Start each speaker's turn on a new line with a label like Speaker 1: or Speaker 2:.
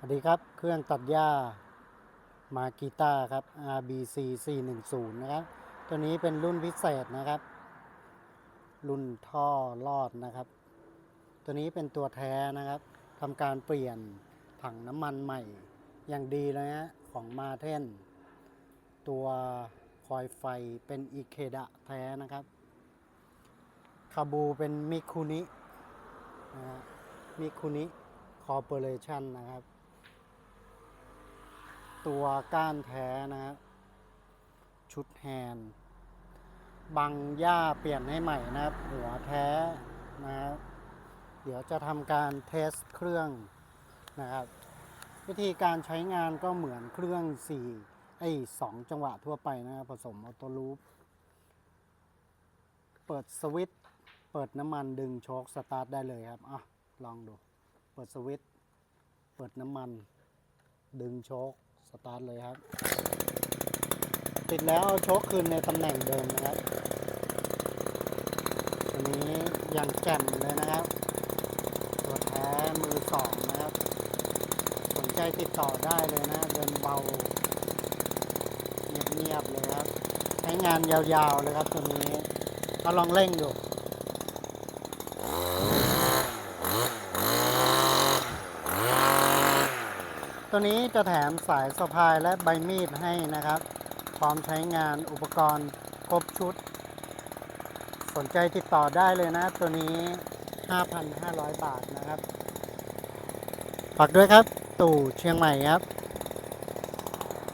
Speaker 1: สวัสดีครับ เครื่องตัดหญ้ามากีต้าครับ RBC 410 นะครับ ตัวนี้เป็นรุ่นพิเศษนะครับ รุ่นท่อรอดนะครับ ตัวนี้เป็นตัวแท้นะครับทำการเปลี่ยนถังน้ำมันใหม่ อย่างดีเลยนะของมาเทนตัวคอยไฟเป็นอิเคดะแท้นะครับ คาบูเป็นมิคุนินะมิคุนิคอร์ปอเรชันนะครับ ตัวก้านแท้นะฮะชุดแฮนบังหญ้าเปลี่ยนให้ใหม่นะครับ หัวแท้นะครับเดี๋ยวจะทำการเทสเครื่องนะครับ วิธีการใช้งานก็เหมือนเครื่อง4ไอ้2จังหวะทั่วไปนะครับผสมออโต้ลูปเปิดสวิตช์เปิดน้ำมันดึงโชคสตาร์ทได้เลยครับอะลองดู เปิดสวิตช์เปิดน้ำมัน ดึงโชค สตาร์ทเลยครับ ติดแล้วเอาโชคคืนในตำแหน่งเดิมนะครับตัวนี้ยังแจ่มเลยนะครับ ตัวแท้มือสองนะครับ สนใจติดต่อได้เลยนะ เดินเบา เงียบๆเลยครับ ใช้งานยาวๆเลยครับตัวนี้ก็ลองเร่งดู ตัวนี้จะแถมสายสะพายและใบมีดให้นะครับ พร้อมใช้งานอุปกรณ์ครบชุด สนใจติดต่อได้เลยนะ ตัวนี้ 5,500 บาทนะครับฝากด้วยครับ ตู่เชียงใหม่ครับ